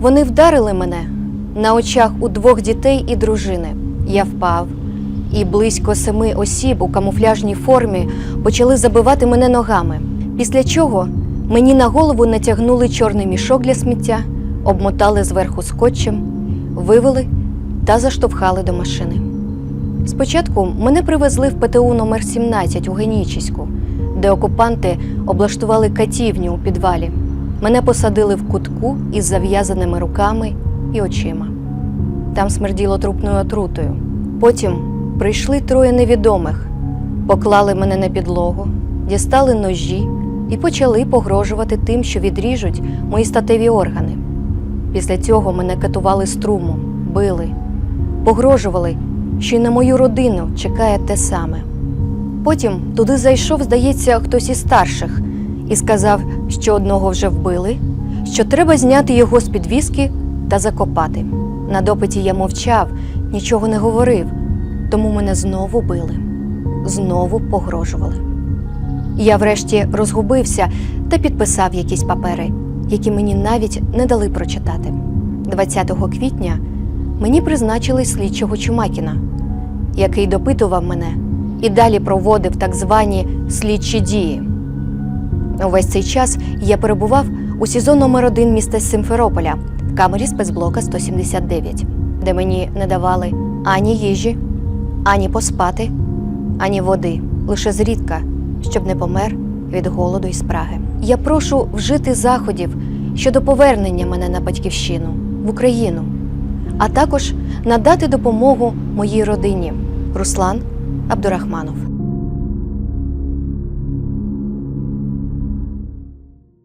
Вони вдарили мене на очах у двох дітей і дружини. Я впав, і близько семи осіб у камуфляжній формі почали забивати мене ногами. Після чого мені на голову натягнули чорний мішок для сміття, обмотали зверху скотчем, вивели та заштовхали до машини. Спочатку мене привезли в ПТУ номер 17 у Генічіську, де окупанти облаштували катівню у підвалі. Мене посадили в кутку із зав'язаними руками і очима. Там смерділо трупною отрутою. Потім прийшли троє невідомих, поклали мене на підлогу, дістали ножі і почали погрожувати тим, що відріжуть мої статеві органи. Після цього мене катували струмом, били, погрожували, що й на мою родину чекає те саме. Потім туди зайшов, здається, хтось із старших і сказав, що одного вже вбили, що треба зняти його з підвіски та закопати. На допиті я мовчав, нічого не говорив, тому мене знову били, знову погрожували. Я врешті розгубився та підписав якісь папери, які мені навіть не дали прочитати. 20 квітня мені призначили слідчого Чумакіна, який допитував мене і далі проводив так звані слідчі дії. Увесь цей час я перебував у СІЗО номер 1 міста Симферополя в камері спецблока 179, де мені не давали ані їжі, ані поспати, ані води, лише зрідка, щоб не помер від голоду і спраги. Я прошу вжити заходів щодо повернення мене на батьківщину в Україну, а також надати допомогу моїй родині Руслан Абдурахманов.